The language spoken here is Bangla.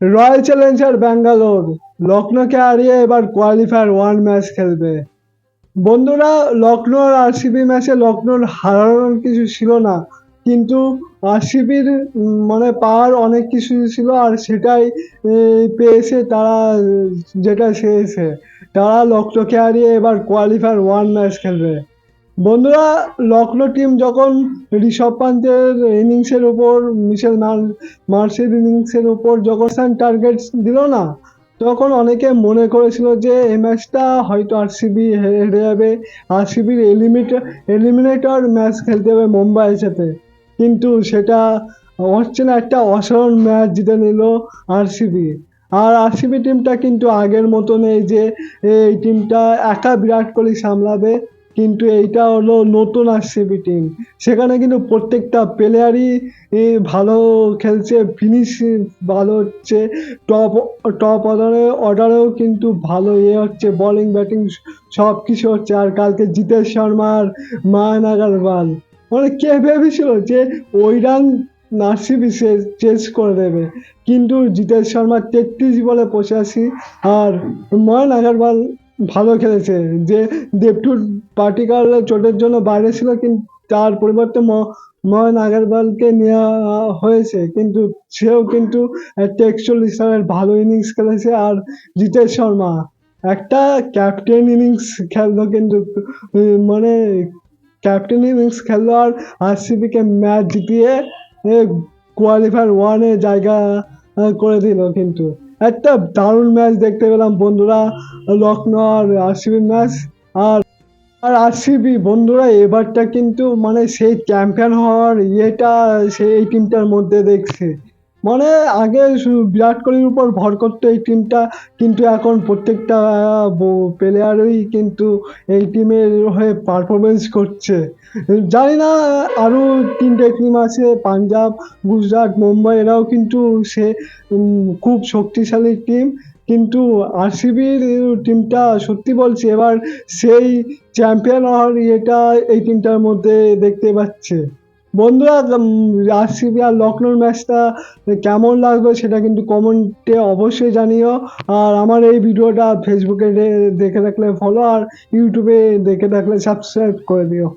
রয়্যাল চ্যালেঞ্জার ব্যাঙ্গালোর লখনৌকে হারিয়ে এবার কোয়ালিফায়ার ওয়ান ম্যাচ খেলবে। বন্ধুরা লখনৌ আর আরসিবি ম্যাচে লখনৌর হারানোর কিছু ছিল না, কিন্তু আরসিবির মানে পাওয়ার অনেক কিছু ছিল আর সেটাই পেয়েছে তারা, যেটা চেয়েছে। তারা লখনৌকে হারিয়ে এবার কোয়ালিফায়ার ওয়ান ম্যাচ খেলবে। বন্ধুরা লখনৌ টিম যখন ঋষভ পান্তের ইনিংসের উপর মিশেল মার- মার্সের ইনিংসের উপর যখন টার্গেট দিল না, তখন অনেকে মনে করেছিল যে এই ম্যাচটা হয়তো আরসিবি হেরে যাবে। আরসিবির এলিমিনেটর এলিমিনেটর ম্যাচ খেলতে হবে মুম্বাইয়ের সাথে। কিন্তু সেটা হচ্ছে না, একটা অসাধারণ ম্যাচ জিতে নিল আরসিবি আর আরসিবি টিমটা কিন্তু আগের মতো নেই যে, এই টিমটা একা বিরাট কোহলি সামলাবে কিন্তু এইটা হলো নতুন আরসিবি টিম সেখানে কিন্তু প্রত্যেকটা প্লেয়ারই ভালো খেলছে ফিনিশ ভালো হচ্ছে টপ টপ অর্ডারে অর্ডারেও কিন্তু ভালো ইয়ে হচ্ছে বোলিং ব্যাটিং সব কিছু হচ্ছে। আর কালকে জিতেশ শর্মার মায়ন আগারওয়াল মানে কে ভেবেছিল যে ওই রান নাসিবি চেস করে দেবে? কিন্তু জিতেশ শর্মা তেত্রিশ বলে পঁচাশি, আর ময়ন আগারওয়াল ভালো খেলেছে। যে দেবটুর পার্টিকাল চোটের জন্য বাইরে ছিল কিন্তু তার পরিবর্তে ময়ন আগারওয়ালকে নেওয়া হয়েছে। কিন্তু সেও কিন্তু একচল্লিশ রানের ভালো ইনিংস খেলেছে আর জিতেশ শর্মা। একটা ক্যাপ্টেন ইনিংস খেললো কিন্তু মানে ক্যাপ্টেন ইনিংস খেললো আর আরসিবিকে ম্যাচ জিতিয়ে কোয়ালিফায়ার ওয়ানে জায়গা করে দিল কিন্তু। একটা দারুণ ম্যাচ দেখতে পেলাম বন্ধুরা লখনৌ আর আরসিবি ম্যাচ আর আর আরসিবি বন্ধুরা, এবারটা কিন্তু মানে সেই চ্যাম্পিয়ন হওয়ার ইয়েটা সেই টিমটার মধ্যে দেখছে। মানে আগে বিরাট কোহলির উপর ভর করতো এই টিমটা কিন্তু এখন প্রত্যেকটা প্লেয়ারই কিন্তু এই টিমের হয়ে পারফরমেন্স করছে। জানি না আরও তিনটে টিম আছে, পাঞ্জাব, গুজরাট, মুম্বাই, এরাও কিন্তু সে খুব শক্তিশালী টিম কিন্তু আরসিবির টিমটা সত্যি বলছি, এবার সেই চ্যাম্পিয়ন হওয়ার ইয়েটা এই টিমটার মধ্যে দেখতে পাচ্ছে। বন্ধুরা আরসিবি আর লখনৌর ম্যাচটা কেমন লাগবে সেটা কিন্তু কমেন্টে অবশ্যই জানিও। আর আমার এই ভিডিওটা ফেসবুকে দেখে থাকলে ফলো আর ইউটিউবে দেখে থাকলে সাবস্ক্রাইব করে দিও।